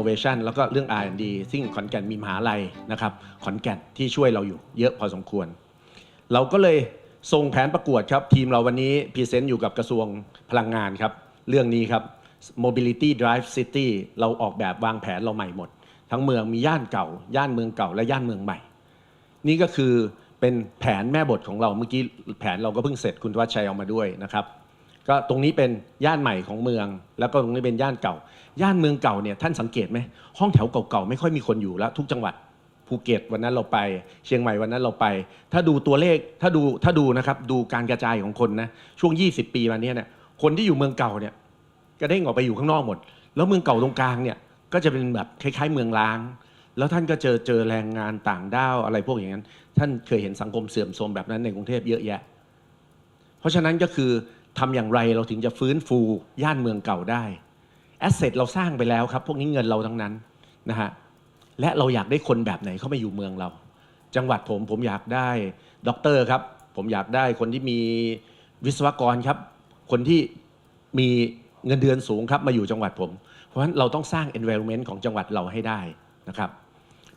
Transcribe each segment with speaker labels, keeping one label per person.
Speaker 1: innovation แล้วก็เรื่อง R&D ซึ่งขอนแก่นมีมหาลัยนะครับขอนแก่นที่ช่วยเราอยู่เยอะพอสมควร เราก็เลยส่งแผนประกวดครับ ทีมเราวันนี้พรีเซนต์อยู่กับกระทรวงพลังงานครับ เรื่องนี้ครับ mobility drive city เราออกแบบวางแผนเราใหม่หมด ทั้งเมืองมีย่านเก่า ย่านเมืองเก่าและย่านเมืองใหม่ นี่ก็คือเป็นแผนแม่บทของเราเมื่อกี้แผนเราก็เพิ่งเสร็จคุณทวัชชัยเอามาด้วยนะครับก็ตรงนี้เป็นย่านใหม่ของเมือง แล้วก็ตรงนี้เป็นย่านเก่า ย่านเมืองเก่าเนี่ยท่านสังเกตไหมห้องแถวเก่าๆไม่ค่อยมีคนอยู่แล้วทุกจังหวัดภูเก็ตวันนั้นเราไป เชียงใหม่วันนั้นเราไป ถ้าดูตัวเลขถ้าดูถ้าดูนะครับดูการกระจายของคนนะช่วง 20 ปีมาเนี้เนี่ยคนที่อยู่เมืองเก่าเนี่ยก็ได้งออกไปอยู่ข้างนอกหมด แล้วเมืองเก่าตรงกลางเนี่ยก็จะเป็นแบบคล้าย ๆ เมืองล้าง แล้วท่านก็เจอเจอแรงงานต่างด้าวอะไรพวกอย่างนั้น ท่านเคยเห็นสังคมเสื่อมโทรมแบบนั้นในกรุงเทพเยอะแยะ เพราะฉะนั้นก็คือทำอย่างไรเราถึงจะฟื้นฟูย่านเมืองเก่าได้ แอสเซทเราสร้างไปแล้วครับ พวกนี้เงินเราทั้งนั้นนะฮะและเราอยากได้คนแบบไหนเข้ามาอยู่เมืองเรา จังหวัดผมผมอยากได้ด็อกเตอร์ครับ ผมอยากได้คนที่มีวิศวกรครับ คนที่มีเงินเดือนสูงครับมาอยู่จังหวัดผม เพราะฉะนั้นเราต้องสร้าง environment ของจังหวัดเราให้ได้นะครับ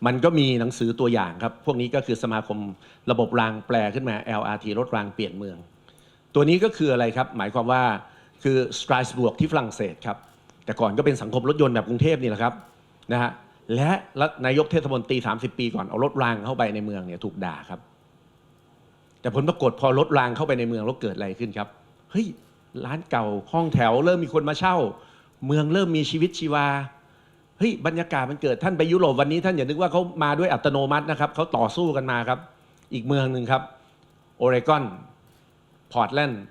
Speaker 1: มันก็มีหนังสือตัวอย่างครับ พวกนี้ก็คือสมาคมระบบรางแปลขึ้นมา LRT รถรางเปลี่ยนเมือง ตัวนี้ก็คืออะไรครับ หมายความว่าคือสไตรสบวกที่ฝรั่งเศสครับ แต่ก่อนก็เป็นสังคมรถยนต์แบบกรุงเทพนี่แหละครับนะฮะและนายกเทศมนตรี 30 ปีก่อนเอารถรางเข้าไปในเมืองเนี่ยถูกด่าครับ แต่ผลปรากฏพอรถรางเข้าไปในเมืองแล้วเกิดอะไรขึ้นครับเฮ้ยร้านเก่าห้องแถว เริ่มมีคนมาเช่า เมืองเริ่มมีชีวิตชีวาเฮ้ยบรรยากาศมันเกิดท่านไปยุโรปวันนี้ท่านอย่านึกว่าเขามาด้วยอัตโนมัตินะครับเขาต่อสู้กันมาครับ อีกเมืองหนึ่งครับ โอเรกอน พอร์ตแลนด์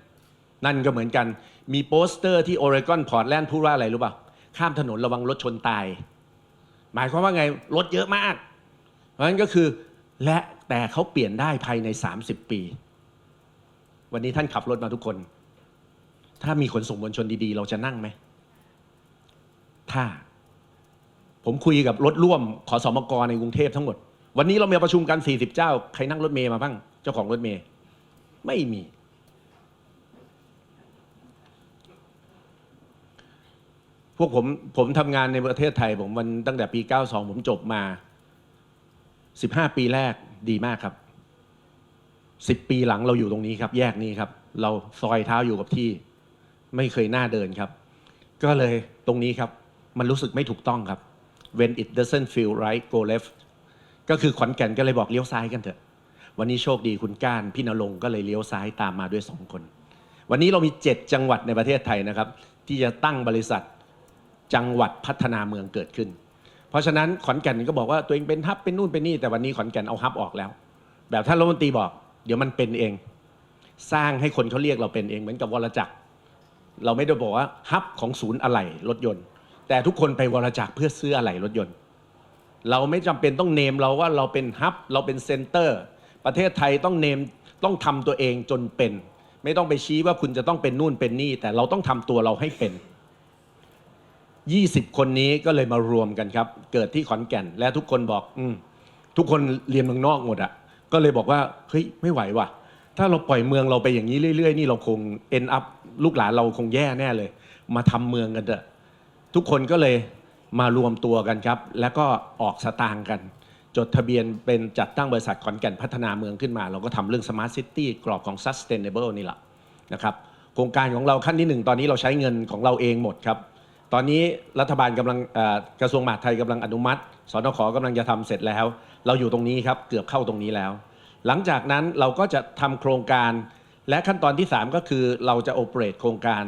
Speaker 1: นั่นก็เหมือนกัน มีโปสเตอร์ที่โอเรกอนพอร์ตแลนด์พูดว่าอะไรรู้ป่ะข้ามถนนระวังรถชนตาย หมายความว่าไงรถเยอะมาก เพราะฉะนั้นก็คือและแต่เขาเปลี่ยนได้ภายใน 30 ปี วันนี้ท่านขับรถมาทุกคน ถ้ามีขนส่งมวลชนดีๆ เราจะนั่งไหม ถ้า ผมคุยกับรถร่วมขอสมกรในกรุงเทพทั้งหมด วันนี้เรามีประชุมกัน 40 เจ้า ใครนั่งรถเมย์มาบ้าง เจ้าของรถเมย์ไม่มี พวกผมผมทำงานในประเทศไทย ผมวันตั้งแต่ปี 92 ผมจบมา 15 ปีแรกดีมากครับ 10 ปีหลังเราอยู่ตรงนี้ครับ แยกนี้ครับ เราซอยเท้าอยู่กับที่ ไม่เคยหน้าเดินครับ ก็เลยตรงนี้ครับ มันรู้สึกไม่ถูกต้องครับ when it doesn't feel right go left ก็คือขอนแก่นก็เลยบอกเลี้ยวซ้ายกันเถอะ วันนี้โชคดีคุณก้านพี่นรงก็เลยเลี้ยวซ้ายตามมาด้วยสองคน วันนี้เรามี 7 จังหวัดในประเทศไทยนะครับ ที่จะตั้งบริษัท จังหวัดพัฒนาเมืองเกิดขึ้น เพราะฉะนั้นขอนแก่นก็บอกว่าตัวเองเป็นฮับเป็นนู่นเป็นนี่แต่วันนี้ขอนแก่นเอาฮับออกแล้ว แบบท่านรัฐมนตรีบอก เดี๋ยวมันเป็นเอง สร้างให้คนเขาเรียกเราเป็นเองเหมือนกับวรจักร เราไม่ได้บอกว่าฮับของศูนย์อะไหล่รถยนต์ แต่ทุกคนไปวรจักรเพื่อซื้ออะไหล่รถยนต์ เราไม่จำเป็นต้องเนมเราว่าเราเป็นฮับเราเป็นเซ็นเตอร์ ประเทศไทยต้องเนมต้องทำตัวเองจนเป็น ไม่ต้องไปชี้ว่าคุณจะต้องเป็นนู่นเป็นนี่ แต่เราต้องทำตัวเราให้เป็น 20 คนนี้ก็เลยมารวมกันครับ เกิดที่ขอนแก่น และทุกคนบอกอืมทุกคนเรียนเมืองนอกหมดอะก็เลยบอกว่าเฮ้ยไม่ไหวว่ะ ถ้าเราปล่อยเมืองเราไปอย่างนี้เรื่อยๆ นี่เราคง end up ลูกหลานเราคงแย่แน่เลย มาทำเมืองกันเถอะทุกคนก็เลยมารวมตัวกันครับ แล้วก็ออกสตางค์กัน จดทะเบียนเป็นจัดตั้งบริษัทขอนแก่นพัฒนาเมืองขึ้นมา เราก็ทำเรื่อง smart city กรอบของ sustainable นี่แหละนะครับ โครงการของเราขั้นที่หนึ่งตอนนี้เราใช้เงินของเราเองหมดครับ ตอนนี้รัฐบาลกำลังกระทรวงมหาดไทยกำลังอนุมัติสนขกำลังจะทำเสร็จแล้ว เราอยู่ตรงนี้ครับเกือบเข้าตรงนี้แล้ว หลังจากนั้นเราก็จะทำโครงการ และขั้นตอนที่ 3 ก็คือเราจะโอเปเรตโครงการ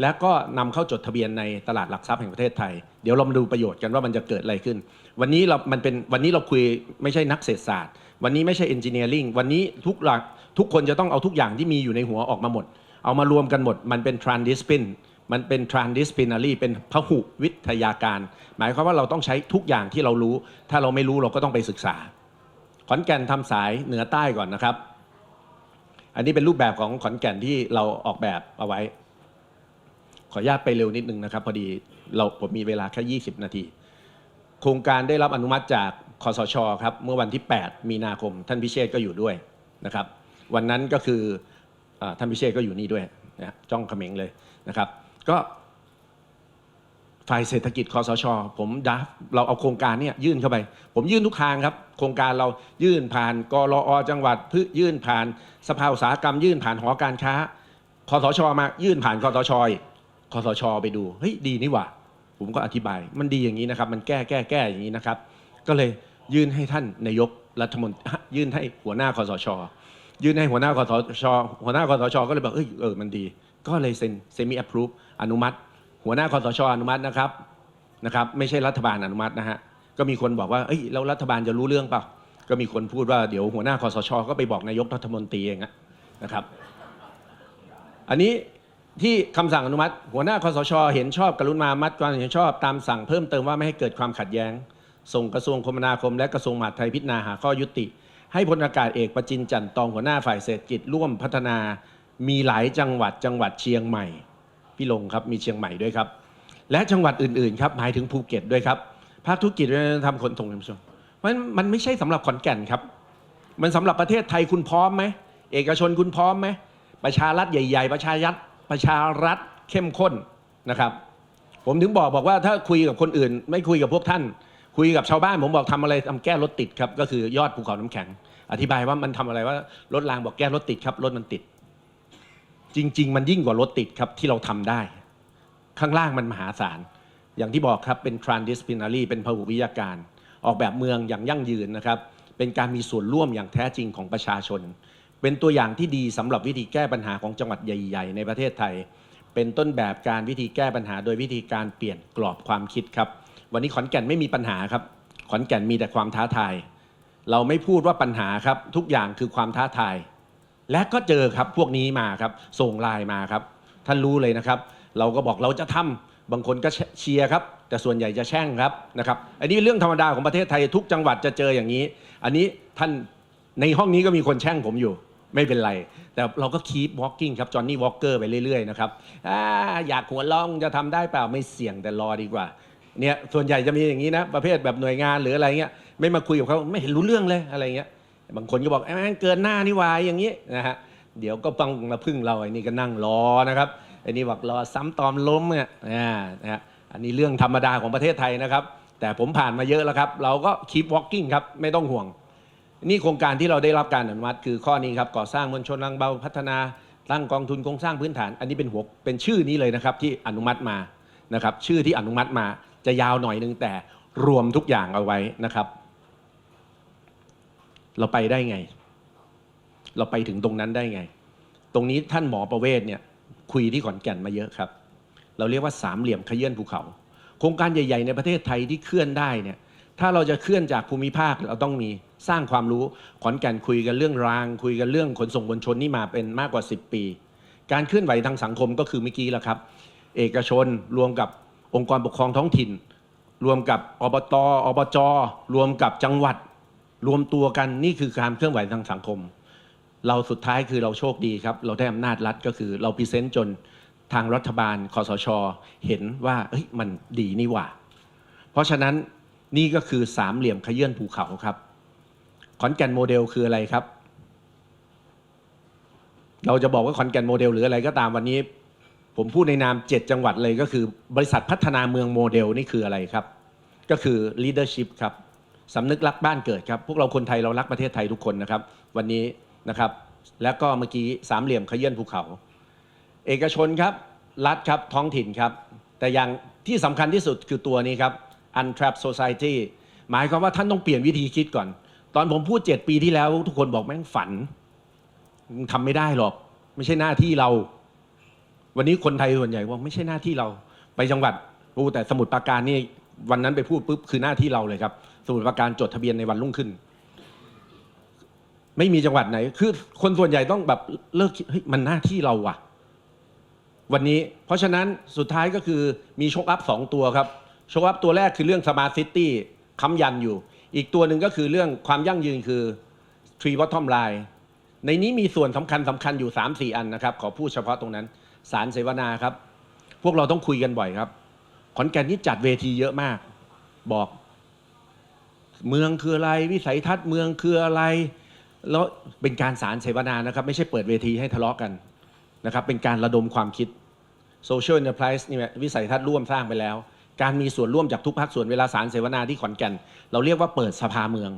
Speaker 1: และก็นำเข้าจดทะเบียนในตลาดหลักทรัพย์แห่งประเทศไทย เดี๋ยวเรามาดูประโยชน์กันว่ามันจะเกิดอะไรขึ้น วันนี้เรา มันเป็น วันนี้เราคุยไม่ใช่นักเศรษฐศาสตร์ วันนี้ไม่ใช่เอนจิเนียริงวันนี้ทุกหลักทุกคนจะต้องเอาทุกอย่างที่มีอยู่ในหัวออกมาหมด เอามารวมกันหมด มันเป็น transdiscipline มันเป็น transdisciplinary เป็นพหุวิทยาการ หมายความว่าเราต้องใช้ทุกอย่างที่เรารู้ ถ้าเราไม่รู้เราก็ต้องไปศึกษา ขอนแก่นทำสายเหนือใต้ก่อนนะครับ อันนี้เป็นรูปแบบของขอนแก่นที่เราออกแบบเอาไว้ ขออนุญาตไปเร็วนิดนึงนะครับ พอดีเราผมมีเวลาแค่ 20 นาที โครงการได้รับอนุมัติจากคอสชครับเมื่อวันที่ 8 มีนาคม ท่านพิเชษก็อยู่ด้วยนะครับ วันนั้นก็คืออท่านพิเชษก็อยู่นี่ด้วยนะจ้องเขม็งเลยนะครับ ก็ ฝ่ายเศรษฐกิจคอสช ผมดับเราเอาโครงการเนี่ยยื่นเข้าไป ผมยื่นทุกทางครับ โครงการเรายื่นผ่านกรอจังหวัดพฤยื่นผ่านสภาอุตสาหกรรม ยื่นผ่านหอการค้าคอสช มายื่นผ่านคอสชอคอสช ไปดูเฮ้ยดีนี่หว่าผมก็อธิบาย มันดีอย่างนี้นะครับ มันแก้แก้แก้อย่างนี้นะครับ ก็เลยยื่นให้ท่านนายกรัฐมนตรียื่นให้หัวหน้าคอสช ยื่นให้หัวหน้าคอสช หัวหน้าคอสช ก็เลยบอกเอ้ยเออมันดี ก็เลยเซ็นเซมิแอปพรูฟอนุมัติ หัวหน้าคอสชอนุมัตินะครับนะครับ ไม่ใช่รัฐบาลอนุมัตินะฮะก็มีคนบอกว่าเอ้ยแล้วรัฐบาลจะรู้เรื่องเปล่าก็มีคนพูดว่าเดี๋ยวหัวหน้าคอสชก็ไปบอกนายกรัฐมนตรีเองนะครับ อันนี้ที่คำสั่งอนุมัติ หัวหน้าคอสชเห็นชอบกรุณามัดความเห็นชอบตามสั่งเพิ่มเติมว่าไม่ให้เกิดความขัดแย้ง ส่งกระทรวงคมนาคมและกระทรวงมหาดไทยพิจารณาหาข้อยุติ ให้พลอากาศเอกประจินจันทร์ตองหัวหน้าฝ่ายเศรษฐกิจร่วมพัฒนา มีหลายจังหวัดจังหวัดเชียงใหม่ พี่ลงครับมีเชียงใหม่ด้วยครับ และจังหวัดอื่นๆครับหมายถึงภูเก็ตด้วยครับภาคธุรกิจวัฒนธรรมขนส่งท่านผู้ชมเพราะฉะนั้นมันไม่ใช่สำหรับขอนแก่นครับ มันสำหรับประเทศไทยคุณพร้อมไหมเอกชนคุณพร้อมไหมประชารัฐใหญ่ ๆ ประชายัดประชารัฐเข้มข้นนะครับ ผมถึงบอกบอกว่าถ้าคุยกับคนอื่น ไม่คุยกับพวกท่าน คุยกับชาวบ้านผมบอกทำอะไรทำแก้รถติดครับก็คือยอดภูเขาน้ำแข็ง อธิบายว่ามันทำอะไรว่ารถรางบอกแก้รถติดครับรถมันติด จริง ๆ มันยิ่งกว่ารถติดครับที่เราทำได้ ข้างล่างมันมหาศาล อย่างที่บอกครับเป็น transdisciplinary เป็นพหุวิทยาการ ออกแบบเมืองอย่างยั่งยืนนะครับ เป็นการมีส่วนร่วมอย่างแท้จริงของประชาชน เป็นตัวอย่างที่ดีสำหรับวิธีแก้ปัญหาของจังหวัดใหญ่ ๆ ในประเทศไทย เป็นต้นแบบการวิธีแก้ปัญหา โดยวิธีการเปลี่ยนกรอบความคิดครับ วันนี้ขอนแก่นไม่มีปัญหาครับ ขอนแก่นมีแต่ความท้าทาย เราไม่พูดว่าปัญหาครับทุกอย่างคือความท้าทาย และก็เจอครับพวกนี้มาครับส่งไลน์มาครับ ท่านรู้เลยนะครับ เราก็บอกเราจะทำบางคนก็เชียร์ครับ แต่ส่วนใหญ่จะแช่งครับนะครับ อันนี้เรื่องธรรมดาของประเทศไทยทุกจังหวัดจะเจออย่างนี้ อันนี้ท่านในห้องนี้ก็มีคนแช่งผมอยู่ไม่เป็นไร แต่เราก็ keep walking ครับจอห์นนี่วอลเกอร์ไปเรื่อยๆนะครับออยากหัวล้องจะทำได้เปล่าไม่เสี่ยงแต่รอดีกว่าเนี่ยส่วนใหญ่จะมีอย่างนี้นะ ประเภทแบบหน่วยงานหรืออะไรเงี้ยไม่มาคุยกับเขาไม่เห็นรู้เรื่องเลยอะไรเงี้ย บางคนก็บอกไอ้แม่งเกินหน้านี่วายอย่างนี้นะฮะเดี๋ยวก็ต้องมาพึ่งเราไอ้นี่ก็นั่งรอนะครับไอ้นี่บอกรอซ้ำตอมล้มเนี่ยนะฮะอันนี้เรื่องธรรมดาของประเทศไทยนะครับ แต่ผมผ่านมาเยอะแล้วครับ เราก็ keep walking ครับไม่ต้องห่วง นี่โครงการที่เราได้รับการอนุมัติคือข้อนี้ครับก่อสร้างมวลชนรังเบาพัฒนาตั้งกองทุนโครงสร้างพื้นฐาน อันนี้เป็นหัวเป็นชื่อนี้เลยนะครับที่อนุมัติมานะครับชื่อที่อนุมัติมาจะยาวหน่อยนึงแต่รวมทุกอย่างเอาไว้นะครับ เราไปได้ไง เราไปถึงตรงนั้นได้ไง ตรงนี้ท่านหมอประเวศเนี่ยคุยที่ขอนแก่นมาเยอะครับ เราเรียกว่าสามเหลี่ยมขยื่นภูเขา โครงการใหญ่ ๆ ในประเทศไทยที่เคลื่อนได้เนี่ย ถ้าเราจะเคลื่อนจากภูมิภาคเราต้องมีสร้างความรู้ ขอนแก่นคุยกันเรื่องราง คุยกันเรื่องขนส่งมวลชนนี่มาเป็นมากกว่า 10 ปี การเคลื่อนไหวทางสังคมก็คือเมื่อกี้แหละครับ เอกชนรวมกับองค์กรปกครองท้องถิ่น รวมกับอบตอบจรวมกับจังหวัด รวมตัวกันนี่คือการเคลื่อนไหวทางสังคม เราสุดท้ายคือเราโชคดีครับ เราได้อำนาจรัฐก็คือเราพรีเซนต์จนทางรัฐบาลคอสช เห็นว่าเอ้ยมันดีนี่หว่า เพราะฉะนั้นนี่ก็คือสามเหลี่ยมขยื่นภูเขาครับ ขอนแก่นโมเดลคืออะไรครับ เราจะบอกว่าขอนแก่นโมเดลหรืออะไรก็ตามวันนี้ ผมพูดในนามเจ็ดจังหวัดเลยก็คือ บริษัทพัฒนาเมืองโมเดลนี่คืออะไรครับ ก็คือ leadership ครับ สำนึกรักบ้านเกิดครับพวกเราคนไทยเรารักประเทศไทยทุกคนนะครับ วันนี้นะครับ แล้วก็เมื่อกี้สามเหลี่ยมขยื่นภูเขา เอกชนครับ รัฐครับท้องถิ่นครับ แต่อย่างที่สำคัญที่สุดคือตัวนี้ครับ untrap society หมายความว่าท่านต้องเปลี่ยนวิธีคิดก่อน ตอนผมพูด 7 ปีที่แล้ว ทุกคนบอกแม่งฝันทำไม่ได้หรอก ไม่ใช่หน้าที่เรา วันนี้คนไทยส่วนใหญ่ว่าไม่ใช่หน้าที่เรา ไปจังหวัดโอ้แต่สมุดปราการนี่วันนั้นไปพูดปุ๊บคือหน้าที่เราเลยครับ สมุดปราการจดทะเบียนในวันรุ่งขึ้น ไม่มีจังหวัดไหน คือคนส่วนใหญ่ต้องแบบเลิกคิดเฮ้ยมันหน้าที่เราว่ะ วันนี้ เพราะฉะนั้นสุดท้ายก็คือมีโชคอัพสองตัวครับ โชคอัพตัวแรกคือเรื่องสมาร์ทซิตี้ค้ำยันอยู่ อีกตัวหนึ่งก็คือเรื่องความยั่งยืนคือ Tree Bottom Line ในนี้มีส่วนสำคัญสำคัญอยู่ 3 4 อันนะครับ ขอพูดเฉพาะตรงนั้น สารเสวนาครับ พวกเราต้องคุยกันบ่อยครับ ขอนแก่นนี่จัดเวทีเยอะมาก บอก เมืองคืออะไร วิสัยทัศน์เมืองคืออะไร แล้วเป็นการสารเสวนานะครับ ไม่ใช่เปิดเวทีให้ทะเลาะกันนะครับ เป็นการระดมความคิด Social Enterprise นี่วิสัยทัศน์ร่วมสร้างไปแล้ว การมีส่วนร่วมจากทุกภาคส่วนเวลาสารเสวนาที่ขอนแก่น เราเรียกว่าเปิดสภาเมือง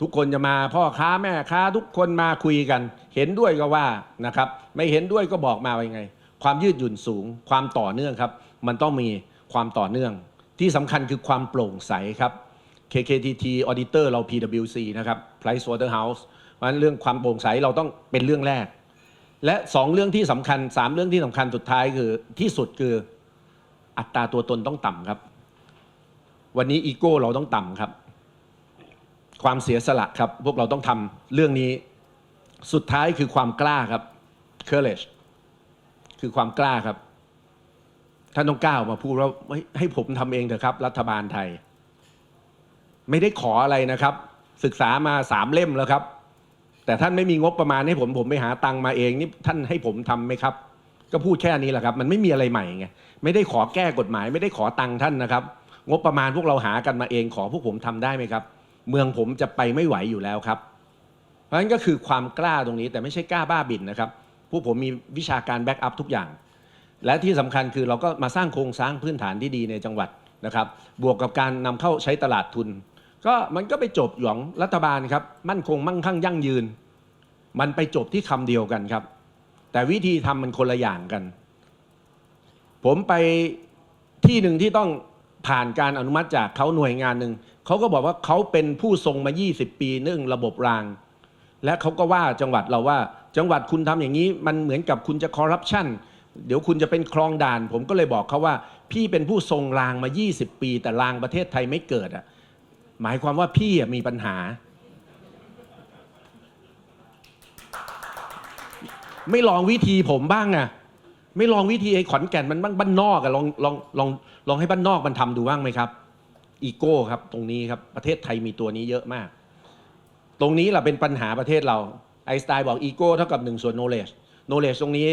Speaker 1: ทุกคนจะมาพ่อค้าแม่ค้าทุกคนมาคุยกัน เห็นด้วยก็ว่านะครับ ไม่เห็นด้วยก็บอกมาว่ายังไง ความยืดหยุ่นสูง ความต่อเนื่องครับ มันต้องมีความต่อเนื่อง ที่สำคัญคือความโปร่งใสครับ KKTT Auditor เรา PwC นะครับ Pricewaterhouse เพราะฉะนั้นเรื่องความโปร่งใสเราต้องเป็นเรื่องแรก และสองเรื่องที่สำคัญสามเรื่องที่สำคัญสุดท้ายคือที่สุดคืออัตราตัวตนต้องต่ำครับ วันนี้อีโก้เราต้องต่ำครับ ความเสียสละครับ พวกเราต้องทำเรื่องนี้สุดท้ายคือความกล้าครับ courage คือความกล้าครับ ท่านต้องกล้าออกมาพูดว่าให้ผมทำเองเถอะครับ รัฐบาลไทย ไม่ได้ขออะไรนะครับ ศึกษามาสามเล่มแล้วครับ แต่ท่านไม่มีงบประมาณให้ผมผมไปหาตังมาเองนี่ท่านให้ผมทำไหมครับ ก็พูดแค่นี้แหละครับ มันไม่มีอะไรใหม่ไงไม่ได้ขอแก้กฎหมาย ไม่ได้ขอตังท่านนะครับ งบประมาณพวกเราหากันมาเองขอพวกผมทำได้ไหมครับ เมืองผมจะไปไม่ไหวอยู่แล้วครับ เพราะฉะนั้นก็คือความกล้าตรงนี้แต่ไม่ใช่กล้าบ้าบินนะครับพวกผมมีวิชาการแบ็กอัพทุกอย่าง และที่สำคัญคือเราก็มาสร้างโครงสร้างพื้นฐานที่ดีในจังหวัดนะครับ บวกกับการนำเข้าใช้ตลาดทุน ก็มันก็ไปจบหยองรัฐบาลครับ มั่นคงมั่งคั่งยั่งยืน มันไปจบที่คำเดียวกันครับ แต่วิธีทำมันคนละอย่างกัน ผมไปที่หนึ่งที่ต้องผ่านการอนุมัติจากเขาหน่วยงานหนึ่งเขาก็บอกว่าเขาเป็นผู้ทรงมา 20 ปีเนื่องระบบราง และเขาก็ว่าจังหวัดเราว่า จังหวัดคุณทำอย่างนี้มันเหมือนกับคุณจะคอร์รัปชันเดี๋ยวคุณจะเป็นคลองด่าน ผมก็เลยบอกเขาว่า พี่เป็นผู้ทรงรางมา 20 ปี แต่รางประเทศไทยไม่เกิดอะ หมายความว่าพี่มีปัญหา ไม่ลองวิธีผมบ้างอะไม่ลองวิธีไอ้ขอนแก่นมันบ้างบ้านนอกอะลองลองลองลองให้บ้านนอกมันทำดูบ้างไหมครับ อีโก้ครับ ตรงนี้ครับประเทศไทยมีตัวนี้เยอะมาก ตรงนี้แหละเป็นปัญหาประเทศเราไอสไตน์บอกอีโก้เท่ากับหนึ่งส่วน knowledge knowledge ตรงนี้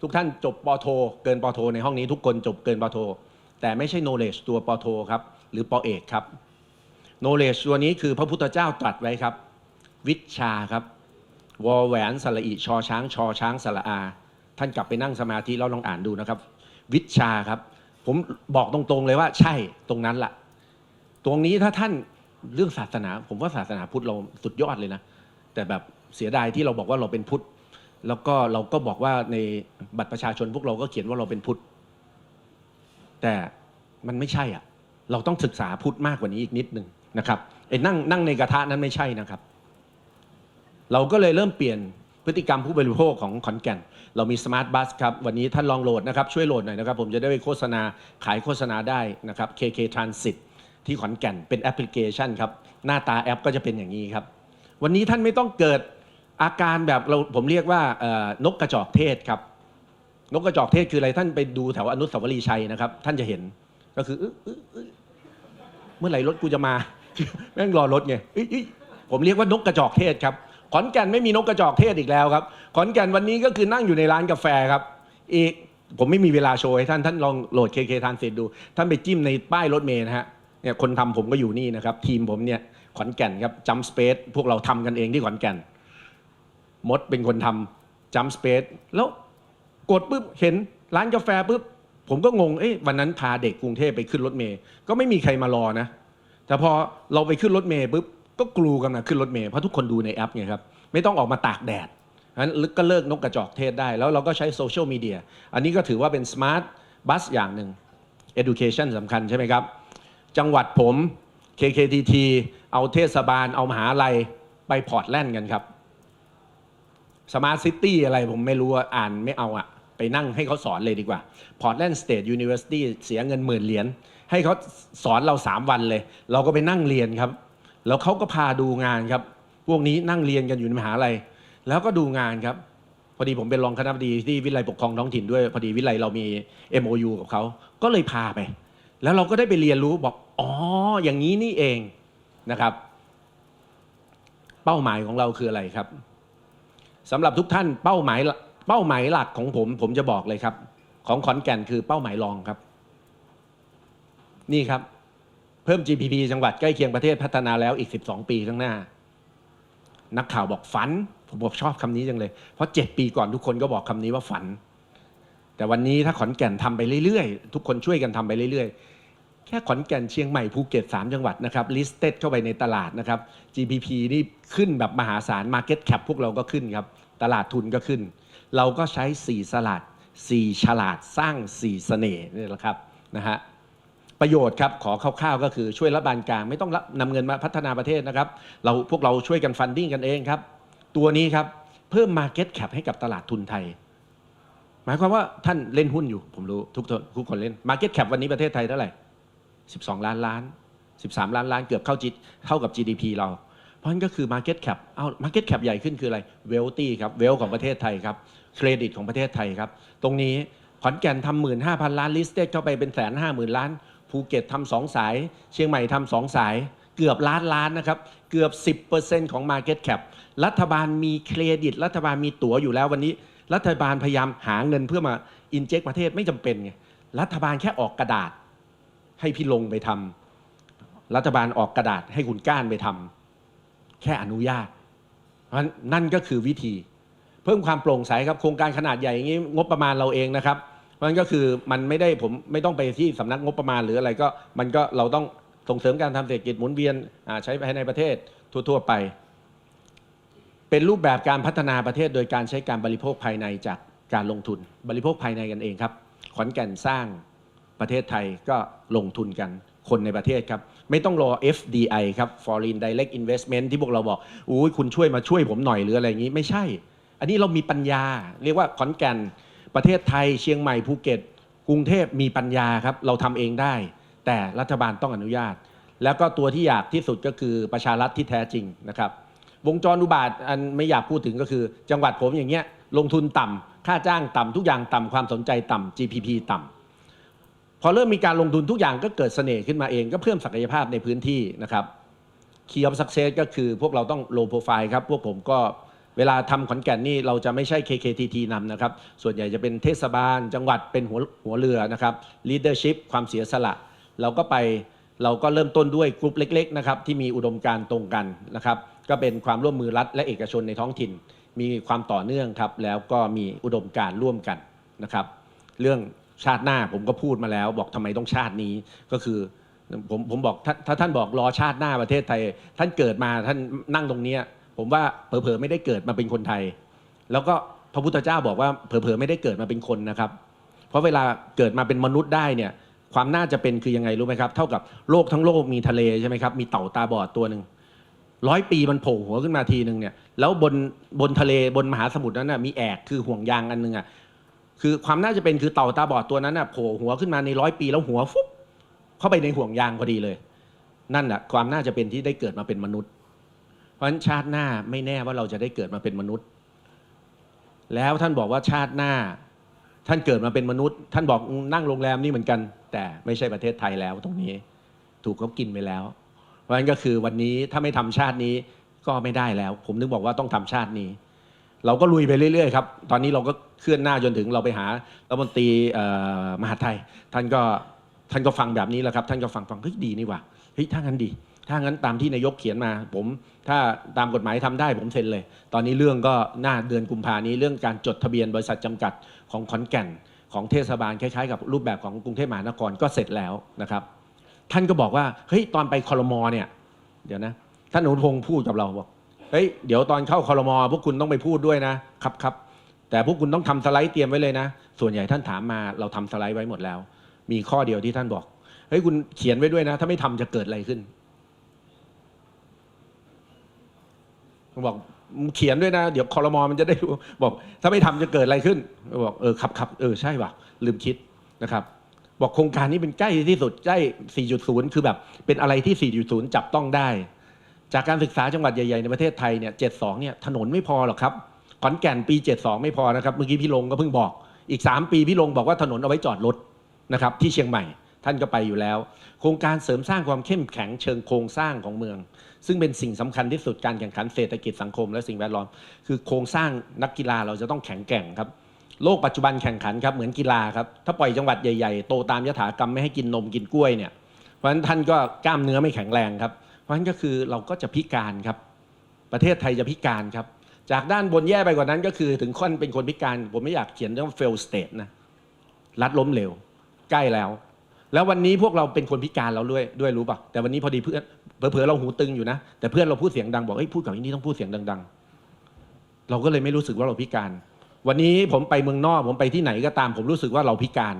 Speaker 1: ทุกท่านจบปอโท เกินปอโท ในห้องนี้ทุกคนจบเกินปอโท แต่ไม่ใช่ knowledge ตัวปอโทครับ หรือปอเอกครับ knowledge ตัวนี้คือพระพุทธเจ้าตรัสไว้ครับ วิชาครับ วอแหวนสระอิชอช้าง ชอช้างสระอา ท่านกลับไปนั่งสมาธิแล้วลองอ่านดูนะครับ วิชาครับ ผมบอกตรงๆเลยว่าใช่ตรงนั้นละ่ะ ตรงนี้ถ้าท่านเรื่องศาสนา ผมว่าศาสนาพุทธเราสุดยอดเลยนะ แต่แบบเสียดายที่เราบอกว่าเราเป็นพุทธแล้วก็เราก็บอกว่าในบัตรประชาชนพวกเราก็เขียนว่าเราเป็นพุทธแต่มันไม่ใช่อะ เราต้องศึกษาพุทธมากกว่านี้อีกนิดนึง นะครับไอ้นั่งนั่งในกระทะนั้นไม่ใช่นะครับ เราก็เลยเริ่มเปลี่ยนพฤติกรรมผู้บริโภคของขอนแก่น เรามีสมาร์ทบัสครับ วันนี้ท่านลองโหลดนะครับ ช่วยโหลดหน่อยนะครับ ผมจะได้ไปโฆษณาขายโฆษณาได้นะครับ KK Transit ที่ขอนแก่นเป็นแอปพลิเคชันครับ หน้าตาแอปก็จะเป็นอย่างนี้ครับ วันนี้ท่านไม่ต้องเกิดอาการแบบเราผมเรียกว่านกกระจอกเทศครับ นกกระจอกเทศคืออะไรท่านไปดูแถวอนุสาวรีย์ชัยนะครับ ท่านจะเห็นก็คือเมื่อไหร่รถกูจะมา แม่งรอรถไงผมเรียกว่านกกระจอกเทศครับ ขอนแก่นไม่มีนกกระจอกเทศอีกแล้วครับ ขอนแก่นวันนี้ก็คือนั่งอยู่ในร้านกาแฟครับ อีกผมไม่มีเวลาโชว์ให้ท่านท่านลองโหลด KK ทานเสร็จดู ท่านไปจิ้มในป้ายรถเมล์นะฮะเนี่ยคนทำผมก็อยู่นี่นะครับ ทีมผมเนี่ยขอนแก่นครับจัมสเปซพวกเราทำกันเองที่ขอนแก่นมดเป็นคนทำจัมสเปซแล้วกดปุ๊บเห็นร้านกาแฟปุ๊บผมก็งงเอ๊ะวันนั้นพาเด็กกรุงเทพไปขึ้นรถเมล์ก็ไม่มีใครมารอนะ แต่พอเราไปขึ้นรถเมล์ปุ๊บก็กลูกันนะขึ้นรถเมล์เพราะทุกคนดูในแอปไงครับไม่ต้องออกมาตากแดดนั้นก็เลิกนกกระจอกเทศได้ แล้วเราก็ใช้โซเชียลมีเดียอันนี้ก็ถือว่าเป็นสมาร์ทบัสอย่างหนึ่ง education สำคัญใช่ไหมครับ จังหวัดผม KKTT เอาเทศบาลเอามหาลัยไปพอร์ตแลนด์กันครับสมาร์ทซิตี้อะไรผมไม่รู้อ่านไม่เอาอะไปนั่งให้เขาสอนเลยดีกว่า Portland State University เสียเงินหมื่นเหรียญ ให้เขาสอนเรา3วันเลย เราก็ไปนั่งเรียนครับ แล้วเขาก็พาดูงานครับ พวกนี้นั่งเรียนกันอยู่ในมหาลัย แล้วก็ดูงานครับ พอดีผมเป็นรองคณะบดีที่วิทยาลัยปกครองท้องถิ่นด้วย พอดีวิทยาลัยเรามี MOU กับเขา ก็เลยพาไป แล้วเราก็ได้ไปเรียนรู้บอก อ๋อ อย่างนี้นี่เองนะครับ เป้าหมายของเราคืออะไรครับสำหรับทุกท่านเป้าหมายเป้าหมายหลักของผม ผมจะบอกเลยครับ ของขอนแก่นคือเป้าหมายรองครับ นี่ครับ เพิ่ม GDP จังหวัดใกล้เคียงประเทศพัฒนาแล้วอีก 12 ปีข้างหน้า นักข่าวบอกฝัน ผมบอกชอบคำนี้จังเลย เพราะ 7 ปีก่อนทุกคนก็บอกคำนี้ว่าฝัน แต่วันนี้ถ้าขอนแก่นทำไปเรื่อยๆ ทุกคนช่วยกันทำไปเรื่อยๆ แค่ขอนแก่นเชียงใหม่ภูเก็ต 3 จังหวัดนะครับ listed เข้าไปในตลาดนะครับ GPP นี่ขึ้นแบบมหาศาล Market Cap พวกเราก็ขึ้นครับ ตลาดทุนก็ขึ้น เราก็ใช้4สลัด4ฉลาดสร้าง4เสน่ห์นี่แหละครับนะฮะ ประโยชน์ครับขอคร่าวๆก็คือช่วยรัฐบาลกลางไม่ต้องรับนำเงินมาพัฒนาประเทศนะครับ เราพวกเราช่วยกันฟันดิ้งกันเองครับ ตัวนี้ครับเพิ่ม Market Cap ให้กับตลาดทุนไทย หมายความว่าท่านเล่นหุ้นอยู่ ผมรู้ทุกคนทุกคนเล่น Market Cap วันนี้ประเทศไทยเท่าไหร่ 12 ล้านล้าน 13 ล้านล้านเกือบเข้าจิตเท่ากับ GDP เรา เพราะนั้นก็คือ Market Cap เอา Market Cap ใหญ่ขึ้นคืออะไร Wealthy ครับ Wealth ของประเทศไทยครับเครดิตของประเทศไทยครับ ตรงนี้ขอนแก่นทำหมื่นห้าพันล้าน listed เข้าไปเป็นแสนห้าหมื่นล้าน ภูเก็ตทำสองสาย เชียงใหม่ทำสองสาย เกือบล้านล้านนะครับ เกือบ 10%ของ Market Cap รัฐบาลมีเครดิต รัฐบาลมีตั๋วอยู่แล้ววันนี้ รัฐบาลพยายามหาเงินเพื่อมาอินเจ t ประเทศไม่จำเป็นไงรัฐบาลแค่ออกกระดาษ ให้พี่ลงไปทำรัฐบาลออกกระดาษให้คุณก้านไปทำแค่อนุญาตเพราะนั่นก็คือวิธี เพิ่มความโปร่งใสครับโครงการขนาดใหญ่อย่างนี้งบประมาณเราเองนะครับ เพราะฉะนั้นก็คือมันไม่ได้ผมไม่ต้องไปที่สำนักงบประมาณหรืออะไรก็มันก็เราต้องส่งเสริมการทำเศรษฐกิจหมุนเวียนใช้ภายในประเทศทั่วๆไป เป็นรูปแบบการพัฒนาประเทศโดยการใช้การบริโภคภายในจากการลงทุน บริโภคภายในกันเองครับ ขอนแก่นสร้างประเทศไทยก็ลงทุนกันคนในประเทศครับ ไม่ต้องรอ FDI ครับ Foreign Direct Investment ที่พวกเราบอกอุ้ยคุณช่วยมาช่วยผมหน่อยหรืออะไรอย่างนี้ไม่ใช่ อันนี้เรามีปัญญา เรียกว่าขอนแก่น ประเทศไทยเชียงใหม่ภูเก็ต กรุงเทพมีปัญญาครับ เราทำเองได้ แต่รัฐบาลต้องอนุญาต แล้วก็ตัวที่อยากที่สุดก็คือประชารัฐที่แท้จริงนะครับ วงจรอุบาทอันไม่อยากพูดถึงก็คือ จังหวัดผมอย่างเงี้ยลงทุนต่ำค่าจ้างต่ำทุกอย่างต่ำความสนใจต่ำ GPP ต่ำพอเริ่มมีการลงทุนทุกอย่างก็เกิดเสน่ห์ขึ้นมาเองก็เพิ่มศักยภาพในพื้นที่นะครับ Key of Success ก็คือพวกเราต้อง low profile ครับ พวกผมก็ เวลาทำขอนแก่นนี่เราจะไม่ใช่ KKTT นำนะครับ ส่วนใหญ่จะเป็นเทศบาลจังหวัดเป็นหัวหัวเรือนะครับ leadership ความเสียสละ เราก็ไปเราก็เริ่มต้นด้วยกลุ่มเล็กๆนะครับที่มีอุดมการณ์ตรงกันนะครับก็เป็นความร่วมมือรัฐและเอกชนในท้องถิ่น มีความต่อเนื่องครับ แล้วก็มีอุดมการณ์ร่วมกันนะครับ เรื่องชาติหน้าผมก็พูดมาแล้ว บอกทำไมต้องชาตินี้ก็คือผมผมบอกถ้าถ้าท่านบอกรอชาติหน้าประเทศไทย ท่านเกิดมาท่านนั่งตรงเนี้ย ผมว่าเผลอๆไม่ได้เกิดมาเป็นคนไทย แล้วก็พระพุทธเจ้าบอกว่าเผลอๆไม่ได้เกิดมาเป็นคนนะครับ เพราะเวลาเกิดมาเป็นมนุษย์ได้เนี่ยความน่าจะเป็นคือยังไงรู้ไหมครับ เท่ากับโลกทั้งโลกมีทะเลใช่ไหมครับมีเต่าตาบอดตัวหนึ่งร้อยปีมันโผล่หัวขึ้นมาทีหนึ่งเนี่ยแล้วบนบนทะเลบนมหาสมุทรนั้นน่ะมีแอกคือห่วงยางอันหนึ่งอะคือความน่าจะเป็นคือเต่าตาบอดตัวนั้นน่ะโผล่หัวขึ้นมาในร้อยปีแล้วหัวฟุบเข้าไปในห่วงยางพอดีเลย นั่นแหละความน่าจะเป็นที่ได้เกิดมาเป็นมนุษย์ เพราะฉะนั้นชาติหน้าไม่แน่ว่าเราจะได้เกิดมาเป็นมนุษย์ แล้วท่านบอกว่าชาติหน้า ท่านเกิดมาเป็นมนุษย์ ท่านบอกนั่งโรงแรมนี่เหมือนกัน แต่ไม่ใช่ประเทศไทยแล้วตรงนี้ ถูกเขากินไปแล้ว เพราะฉะนั้นก็คือวันนี้ถ้าไม่ทำชาตินี้ก็ไม่ได้แล้ว ผมนึกบอกว่าต้องทำชาตินี้ เราก็ลุยไปเรื่อยๆครับ ตอนนี้เราก็เคลื่อนหน้าจนถึงเราไปหารัฐมนตรีมหาไทย ท่านก็ท่านก็ฟังแบบนี้แหละครับ ท่านก็ฟังฟังเฮ้ยดีนี่ว่าเฮ้ยถ้างั้นดี ถ้างั้นตามที่นายกเขียนมา ผมถ้าตามกฎหมายทำได้ผมเซ็นเลย ตอนนี้เรื่องก็หน้าเดือนกุมภานี้เรื่องการจดทะเบียนบริษัทจำกัดของขอนแก่นของเทศบาลคล้ายๆกับรูปแบบของกรุงเทพมหานครก็เสร็จแล้วนะครับ ท่านก็บอกว่าเฮ้ยตอนไปคอรมอเนี่ยเดี๋ยวนะท่านอนุพงศ์พูดกับเราบอกเฮ้ยเดี๋ยวตอนเข้าคอรมอพวกคุณต้องไปพูดด้วยนะครับครับแต่พวกคุณต้องทำสไลด์เตรียมไว้เลยนะ ส่วนใหญ่ท่านถามมาเราทำสไลด์ไว้หมดแล้ว มีข้อเดียวที่ท่านบอกเฮ้ยคุณเขียนไว้ด้วยนะ ถ้าไม่ทำจะเกิดอะไรขึ้นผม บอกมึงเขียนด้วยนะ เดี๋ยวคอรมอมันจะได้รู้บอก ถ้าไม่ทำจะเกิดอะไรขึ้นบอกเออครับครับเออใช่ว่ะลืมคิดนะครับ บอกโครงการนี้เป็นใกล้ที่สุดใกล้ 4.0 คือแบบเป็นอะไรที่ 4.0 จับต้องได้ จากการศึกษาจังหวัดใหญ่ๆ ในประเทศไทยเนี่ย 72 เนี่ยถนนไม่พอหรอกครับขอนแก่นปี 72 ไม่พอนะครับ เมื่อกี้พี่ลงก็เพิ่งบอก อีก 3 ปีพี่ลงบอกว่าถนนเอาไว้จอดรถนะครับที่เชียงใหม่ ท่านก็ไปอยู่แล้ว โครงการเสริมสร้างความเข้มแข็งเชิงโครงสร้างของเมือง ซึ่งเป็นสิ่งสำคัญที่สุดการแข่งขันเศรษฐกิจสังคมและสิ่งแวดล้อม คือโครงสร้างนักกีฬาเราจะต้องแข็งแกร่งครับโลกปัจจุบันแข่งขันครับเหมือนกีฬาครับถ้าปล่อยจังหวัดใหญ่ๆ โตตามยถากรรมไม่ให้กินนมกินกล้วยเนี่ยเพราะฉะนั้นท่านก็กล้ามเนื้อไม่แข็งแรงครับ เพราะฉะนั้นก็คือเราก็จะพิการครับ ประเทศไทยจะพิการครับ จากด้านบนแย่ไปกว่านั้นก็คือถึงขั้นเป็นคนพิการ ผมไม่อยากเขียนเรื่อง fail state นะรัฐล้มเหลวใกล้แล้ว แล้ววันนี้พวกเราเป็นคนพิการเราด้วยด้วยรู้ป่ะแต่วันนี้พอดีเพื่อนเผลอๆเราหูตึงอยู่นะแต่เพื่อนเราพูดเสียงดังบอกเฮ้ยพูดกับอ้นี่ต้องพูดเสียงดัง ๆ เราก็เลยไม่รู้สึกว่าเราพิการ วันนี้ผมไปเมืองนอกผมไปที่ไหนก็ตาม ผมรู้สึกว่าเราพิการ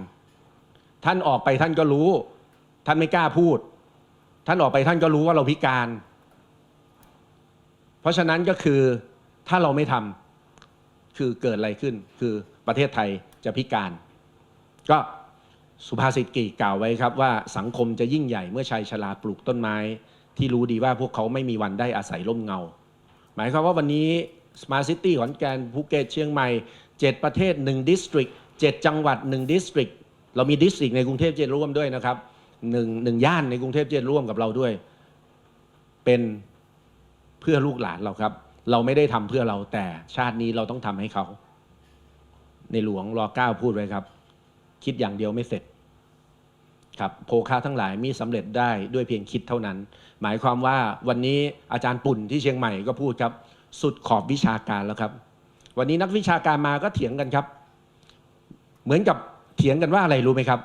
Speaker 1: ท่านออกไปท่านก็รู้ ท่านไม่กล้าพูด ท่านออกไปท่านก็รู้ว่าเราพิการ เพราะฉะนั้นก็คือถ้าเราไม่ทำคือเกิดอะไรขึ้น คือประเทศไทยจะพิการ ก็ สุภาษิตกรีกกล่าวไว้ครับว่าสังคมจะยิ่งใหญ่เมื่อชายชราปลูกต้นไม้ ที่รู้ดีว่าพวกเขาไม่มีวันได้อาศัยร่มเงา หมายความว่าวันนี้ Smart City ขอนแก่นภูเก็ตเชียงใหม่ 7 ประเทศ1 District 7จังหวัด1 District เรามี District ในกรุงเทพเจร่วมด้วยนะครับหนึ่งหนึ่งย่านในกรุงเทพเจร่วมกับเราด้วย เป็นเพื่อลูกหลานเราครับ เราไม่ได้ทำเพื่อเราแต่ชาตินี้เราต้องทำให้เขา ในหลวงรอเก้าพูดไว้ครับ คิดอย่างเดียวไม่เสร็จครับโภคาทั้งหลายมีสำเร็จได้ด้วยเพียงคิดเท่านั้น หมายความว่าวันนี้อาจารย์ปุ่นที่เชียงใหม่ก็พูดครับ สุดขอบวิชาการแล้วครับ วันนี้นักวิชาการมาก็เถียงกันครับ เหมือนกับเถียงกันว่าอะไรรู้ไหมครับ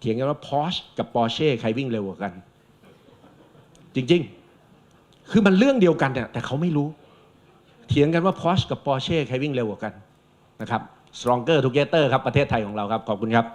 Speaker 1: เถียงกันว่า Porsche กับ Porsche ใครวิ่งเร็วกว่ากัน จริงๆ คือมันเรื่องเดียวกันเนี่ยแต่เขาไม่รู้ เถียงกันว่า Porsche กับ Porsche ใครวิ่งเร็วกว่ากันนะครับ Stronger Together ครับประเทศไทยของเราครับ ขอบคุณครับ